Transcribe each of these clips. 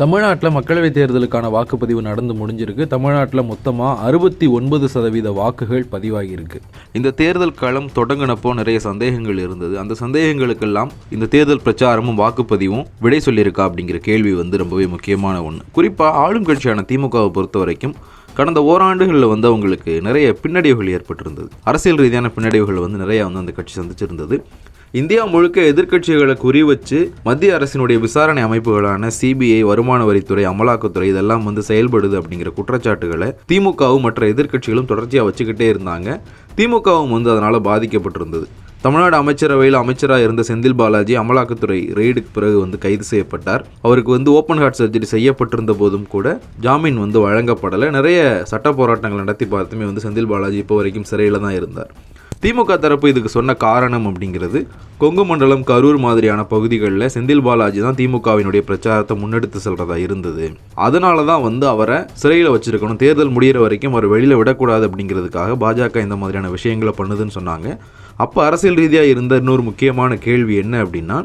தமிழ்நாட்டில் மக்களவைத் தேர்தலுக்கான வாக்குப்பதிவு நடந்து முடிஞ்சிருக்கு. தமிழ்நாட்டில் மொத்தமாக அறுபத்தி ஒன்பது சதவீத வாக்குகள் பதிவாகியிருக்கு. இந்த தேர்தல் களம் தொடங்கினப்போ நிறைய சந்தேகங்கள் இருந்தது. அந்த சந்தேகங்களுக்கெல்லாம் இந்த தேர்தல் பிரச்சாரமும் வாக்குப்பதிவும் விடை சொல்லியிருக்கா அப்படிங்கிற கேள்வி வந்து ரொம்பவே முக்கியமான ஒன்று குறிப்பாக ஆளும் கட்சியான திமுகவை பொறுத்த வரைக்கும் கடந்த ஓராண்டுகளில் வந்து அவங்களுக்கு நிறைய பின்னடைவுகள் ஏற்பட்டிருந்தது. அரசியல் ரீதியான பின்னடைவுகள் வந்து நிறைய வந்து அந்த கட்சி சந்திச்சிருந்தது. இந்தியா முழுக்க எதிர்க்கட்சிகளை குறி வச்சு மத்திய அரசினுடைய விசாரணை அமைப்புகளான சிபிஐ வருமான வரித்துறை அமலாக்கத்துறை இதெல்லாம் வந்து செயல்படுது அப்படிங்கிற குற்றச்சாட்டுகளை திமுகவும் மற்ற எதிர்க்கட்சிகளும் தொடர்ச்சியாக வச்சுக்கிட்டே இருந்தாங்க. திமுகவும் வந்து அதனால் பாதிக்கப்பட்டிருந்தது. தமிழ்நாடு அமைச்சரவையில் அமைச்சராக இருந்த செந்தில் பாலாஜி அமலாக்கத்துறை ரெய்டுக்கு பிறகு வந்து கைது செய்யப்பட்டார். அவருக்கு வந்து ஓப்பன் ஹார்ட் சர்ஜரி செய்யப்பட்டிருந்த போதும் கூட ஜாமீன் வந்து வழங்கப்படலை. நிறைய சட்ட போராட்டங்கள் நடத்தி பார்த்துமே வந்து செந்தில் பாலாஜி இப்போ வரைக்கும் சிறையில் தான் இருந்தார். திமுக தரப்பு இதுக்கு சொன்ன காரணம் அப்படிங்கிறது கொங்கு மண்டலம் கரூர் மாதிரியான பகுதிகளில் செந்தில் பாலாஜி தான் திமுகவினுடைய பிரச்சாரத்தை முன்னெடுத்து செல்றதா இருந்தது. அதனால தான் வந்து அவரை சிறையில் வச்சிருக்கணும். தேர்தல் முடிகிற வரைக்கும் அவர் வெளியில் விடக்கூடாது அப்படிங்கிறதுக்காக பாஜக இந்த மாதிரியான விஷயங்களை பண்ணுதுன்னு சொன்னாங்க. அப்போ அரசியல் ரீதியாக இருந்த இன்னொரு முக்கியமான கேள்வி என்ன அப்படின்னா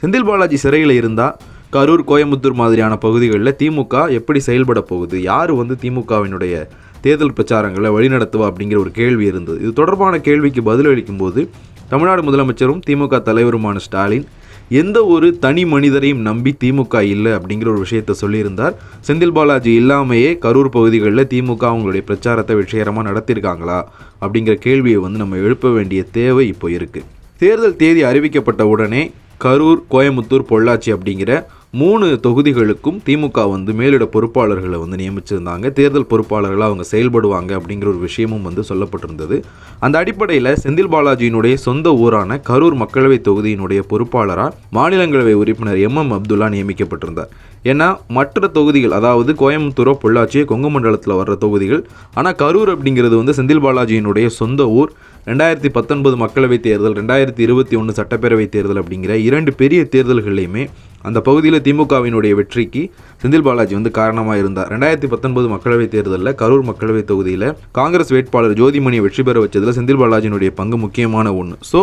செந்தில் பாலாஜி சிறையில் இருந்தால் கரூர் கோயம்புத்தூர் மாதிரியான பகுதிகளில் திமுக எப்படி செயல்பட போகுது? யார் வந்து திமுகவினுடைய தேர்தல் பிரச்சாரங்களை வழிநடத்துவா அப்படிங்கிற ஒரு கேள்வி இருந்தது. இது தொடர்பான கேள்விக்கு பதிலளிக்கும் போது தமிழ்நாடு முதலமைச்சரும் திமுக தலைவருமான ஸ்டாலின் எந்த ஒரு தனி மனிதரையும் நம்பி திமுக இல்லை அப்படிங்கிற ஒரு விஷயத்தை சொல்லியிருந்தார். செந்தில் பாலாஜி இல்லாமையே கரூர் பகுதிகளில் திமுக அவங்களுடைய பிரச்சாரத்தை வெற்றிகரமாக நடத்தியிருக்காங்களா அப்படிங்கிற கேள்வியை வந்து நம்ம எழுப்ப வேண்டிய தேவை இப்போ இருக்குது தேர்தல் தேதி அறிவிக்கப்பட்ட உடனே கரூர் கோயமுத்தூர் பொள்ளாச்சி அப்படிங்கிற மூணு தொகுதிகளுக்கும் திமுக வந்து மேலிட பொறுப்பாளர்களை வந்து நியமிச்சிருந்தாங்க. தேர்தல் பொறுப்பாளர்களாக அவங்க செயல்படுவாங்க அப்படிங்கிற ஒரு விஷயமும் வந்து சொல்லப்பட்டிருந்தது. அந்த அடிப்படையில் செந்தில் பாலாஜியினுடைய சொந்த ஊரான கரூர் மக்களவை தொகுதியினுடைய பொறுப்பாளராக மாநிலங்களவை உறுப்பினர் எம். எம். அப்துல்லா நியமிக்கப்பட்டிருந்தார். ஏன்னா மற்ற தொகுதிகள் அதாவது கோயம்புத்தூரோ பொள்ளாச்சியோ கொங்கு மண்டலத்தில் வர்ற தொகுதிகள் ஆனால் கரூர் அப்படிங்கிறது வந்து செந்தில் பாலாஜியினுடைய சொந்த ஊர். ரெண்டாயிரத்தி பத்தொன்பது மக்களவைத் தேர்தல் ரெண்டாயிரத்தி இருபத்தி ஒன்று சட்டப்பேரவைத் தேர்தல் அப்படிங்கிற இரண்டு பெரிய தேர்தல்கள்லையுமே அந்த பகுதியில் திமுகவினுடைய வெற்றிக்கு செந்தில் பாலாஜி வந்து காரணமாக இருந்தார். ரெண்டாயிரத்தி பத்தொன்பது மக்களவைத் தேர்தலில் கரூர் மக்களவைத் தொகுதியில் காங்கிரஸ் வேட்பாளர் ஜோதிமணியை வெற்றி பெற வச்சதில் செந்தில் பாலாஜியினுடைய பங்கு முக்கியமான ஒன்று ஸோ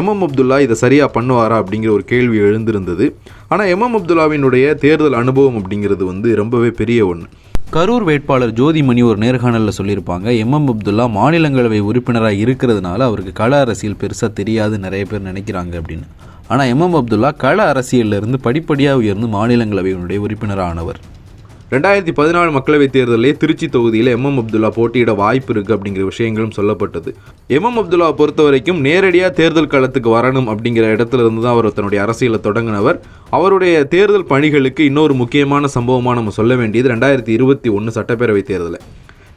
எம்எம் அப்துல்லா இதை சரியாக பண்ணுவாரா அப்படிங்கிற ஒரு கேள்வி எழுந்திருந்தது. ஆனால் எம்எம் அப்துல்லாவினுடைய தேர்தல் அனுபவம் அப்படிங்கிறது வந்து ரொம்பவே பெரிய ஒன்று கரூர் வேட்பாளர் ஜோதிமணி ஒரு நேர்காணலில் சொல்லியிருப்பாங்க. எம்எம் அப்துல்லா மாநிலங்களவை உறுப்பினராக இருக்கிறதுனால அவருக்கு கள அரசியல் பெருசாக தெரியாது நிறைய பேர் நினைக்கிறாங்க அப்படின்னு. ஆனால் எம்எம் அப்துல்லா கள அரசியலிருந்து படிப்படியாக உயர்ந்து மாநிலங்களவையினுடைய உறுப்பினரானவர். ரெண்டாயிரத்தி பதினாலு மக்களவைத் தேர்தலிலே திருச்சி தொகுதியில் எம். அப்துல்லா போட்டியிட வாய்ப்பு இருக்குது அப்படிங்கிற விஷயங்களும் சொல்லப்பட்டது. எம். அப்துல்லா பொறுத்த வரைக்கும் நேரடியாக தேர்தல் களத்துக்கு வரணும் அப்படிங்கிற இடத்துல இருந்து தான் அவர் தன்னுடைய அரசியலை தொடங்கினவர். அவருடைய தேர்தல் பணிகளுக்கு இன்னொரு முக்கியமான சம்பவமாக நம்ம சொல்ல வேண்டியது ரெண்டாயிரத்தி இருபத்தி ஒன்று சட்டப்பேரவைத் தேர்தலில்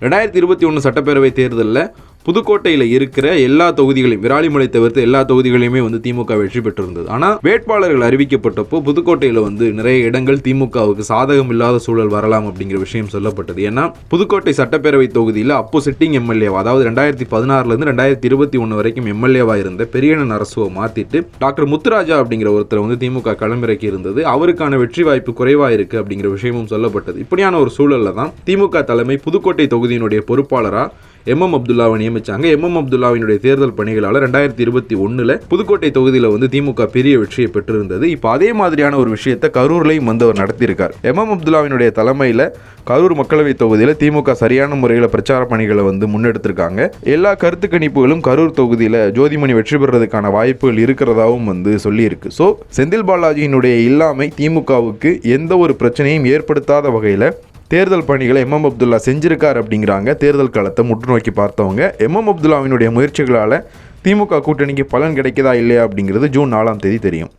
ரெண்டாயிரத்தி இருபத்தி ஒன்று சட்டப்பேரவைத் தேர்தலில் புதுக்கோட்டையில் இருக்கிற எல்லா தொகுதிகளையும் விராலிமலை தவிர்த்து எல்லா தொகுதிகளையுமே வந்து திமுக வெற்றி பெற்றிருந்தது. ஆனால் வேட்பாளர்கள் அறிவிக்கப்பட்டப்போ புதுக்கோட்டையில் வந்து நிறைய இடங்கள் திமுகவுக்கு சாதகம் இல்லாத சூழல் வரலாம் அப்படிங்கிற விஷயம் சொல்லப்பட்டது. ஏன்னா புதுக்கோட்டை சட்டப்பேரவை தொகுதியில் அப்போ சிட்டிங் எம்எல்ஏவா அதாவது ரெண்டாயிரத்தி பதினாறுலேருந்து ரெண்டாயிரத்தி இருபத்தி ஒன்று வரைக்கும் எம்எல்ஏவா இருந்த பெரியண்ணன் அரசுவை மாற்றிட்டு டாக்டர் முத்துராஜா அப்படிங்கிற ஒருத்தர் வந்து திமுக களமிறக்கி இருந்தது. அவருக்கான வெற்றி வாய்ப்பு குறைவாக இருக்கு அப்படிங்கிற விஷயமும் சொல்லப்பட்டது. இப்படியான ஒரு சூழலில் தான் திமுக தலைமை புதுக்கோட்டை தொகுதியினுடைய பொறுப்பாளராக எம்எம் அப்துல்லாவை நியமிச்சாங்க. எம் அப்துல்லாவினுடைய தேர்தல் பணிகளால் ரெண்டாயிரத்தி இருபத்தி ஒன்றில் புதுக்கோட்டை தொகுதியில் வந்து திமுக பெரிய வெற்றியை பெற்றிருந்தது. இப்போ அதே மாதிரியான ஒரு விஷயத்தை கரூர்லையும் வந்து அவர் நடத்தியிருக்கார். எம்எம் அப்துல்லாவினுடைய தலைமையில் கரூர் மக்களவை தொகுதியில் திமுக சரியான முறையில் பிரச்சார பணிகளை வந்து முன்னெடுத்திருக்காங்க. எல்லா கருத்து கணிப்புகளும் கரூர் தொகுதியில் ஜோதிமணி வெற்றி பெறுறதுக்கான வாய்ப்புகள் இருக்கிறதாவும் வந்து சொல்லியிருக்கு. ஸோ செந்தில் பாலாஜியினுடைய இல்லாமை திமுகவுக்கு எந்த ஒரு பிரச்சனையும் ஏற்படுத்தாத வகையில் தேர்தல் பணிகளை எம்எம் அப்துல்லா செஞ்சிருக்கார் அப்படிங்கிறாங்க. தேர்தல் காலத்தை முற்று நோக்கி பார்த்தவங்க எம்எம் அப்துல்லாவினுடைய முயற்சிகளால் திமுக கூட்டணிக்கு பலன் கிடைக்குதா இல்லையா அப்படிங்கிறது ஜூன் நாலாம் தேதி தெரியும்.